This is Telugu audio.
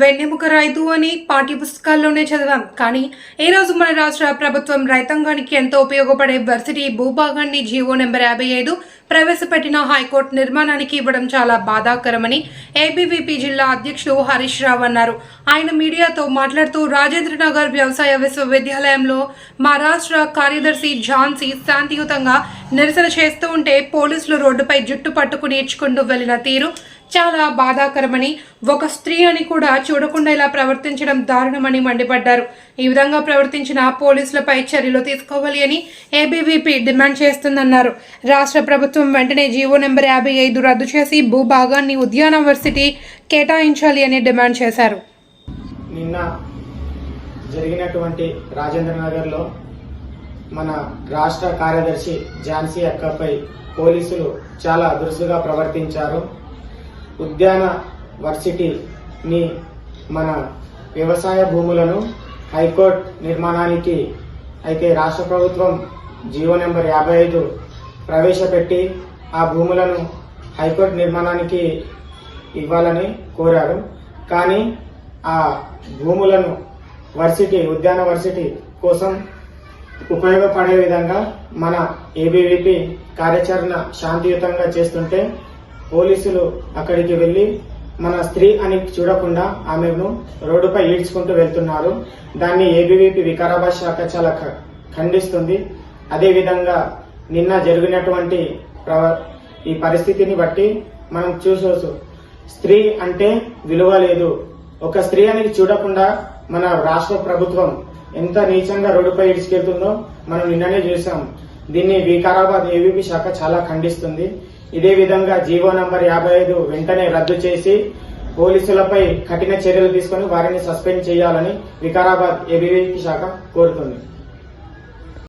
వెన్నెముక రైతు అని పాఠ్య పుస్తకాల్లోనే చదివాం. కానీ ఈ రోజు మన రాష్ట్ర ప్రభుత్వం రైతాంగానికి ఎంతో ఉపయోగపడే వర్సిటీ భూభాగాన్ని జీవో నెంబర్ యాభై ఐదు ప్రవేశపెట్టిన హైకోర్టు నిర్మాణానికి ఇవ్వడం చాలా బాధాకరమని ఏబీవీపీ జిల్లా అధ్యక్షుడు హరీష్ రావు అన్నారు. ఆయన మీడియాతో మాట్లాడుతూ రాజేంద్రనగర్ వ్యవసాయ విశ్వవిద్యాలయంలో మా రాష్ట్ర కార్యదర్శి ఝాన్సీ శాంతియుతంగా నిరసన చేస్తూ ఉంటే పోలీసులు రోడ్డుపై జుట్టు పట్టుకుని ఇచ్చుకుంటూ వెళ్ళిన తీరు చాలా బాధాకరమని ఒక స్త్రీ అని కూడా చూడకుండా ఇలా ప్రవర్తించడం దారుణమని మండిపడ్డారు. ఈ విధంగా ప్రవర్తించిన పోలీసులపై చర్యలు తీసుకోవాలి అని ఏబీవీపీ డిమాండ్ చేస్తుందన్నారు. రాష్ట్ర ప్రభుత్వం వెంటనే జీవో నెంబర్ యాభై ఐదు రద్దు చేసి భూభాగాన్ని ఉద్యాన వర్సిటీ కేటాయించాలి అని డిమాండ్ చేశారు. నిన్న జరిగినటువంటి రాజేంద్రనగర్లో మన రాష్ట్ర కార్యదర్శి ఝాన్సీ అక్కపై పోలీసులు చాలా దురుసుగా ప్రవర్తించారు. ఉద్యాన వర్సిటీని మన వ్యవసాయ భూములను హైకోర్టు నిర్మాణానికి అయితే రాష్ట్ర ప్రభుత్వం జీవో నెంబర్ యాభై ఐదు ప్రవేశపెట్టి ఆ భూములను హైకోర్టు నిర్మాణానికి ఇవ్వాలని కోరారు కానీ ఆ భూములను వర్సిటీ ఉద్యాన వర్సిటీ కోసం ఉపయోగపడే విధంగా మన ఏబీవీపీ కార్యాచరణ శాంతియుతంగా చేస్తుంటే పోలీసులు అక్కడికి వెళ్ళి మన స్త్రీ అని చూడకుండా ఆమెను రోడ్డుపై ఈడ్చుకుంటూ వెళ్తున్నారు. దాన్ని ఏబీవీపీ వికారాబాద్ శాఖ చాలా ఖండిస్తుంది. అదేవిధంగా నిన్న జరిగినటువంటి ఈ పరిస్థితిని బట్టి మనం చూసొచ్చు. స్త్రీ అంటే విలువ లేదు. ఒక స్త్రీ అనేది చూడకుండా మన రాష్ట్ర ప్రభుత్వం ఎంత నీచంగా రోడ్డుపై ఇడిచికెళ్తుందో మనం నిన్ననే చూసాం. దీన్ని వికారాబాద్ ఏవీపీ శాఖ చాలా ఖండిస్తుంది. ఇదే విధంగా జీవో నంబర్ యాభై ఐదు వెంటనే రద్దు చేసి పోలీసులపై కఠిన చర్యలు తీసుకొని వారిని సస్పెండ్ చేయాలని వికారాబాద్ ఏబీవీ శాఖ కోరుతుంది.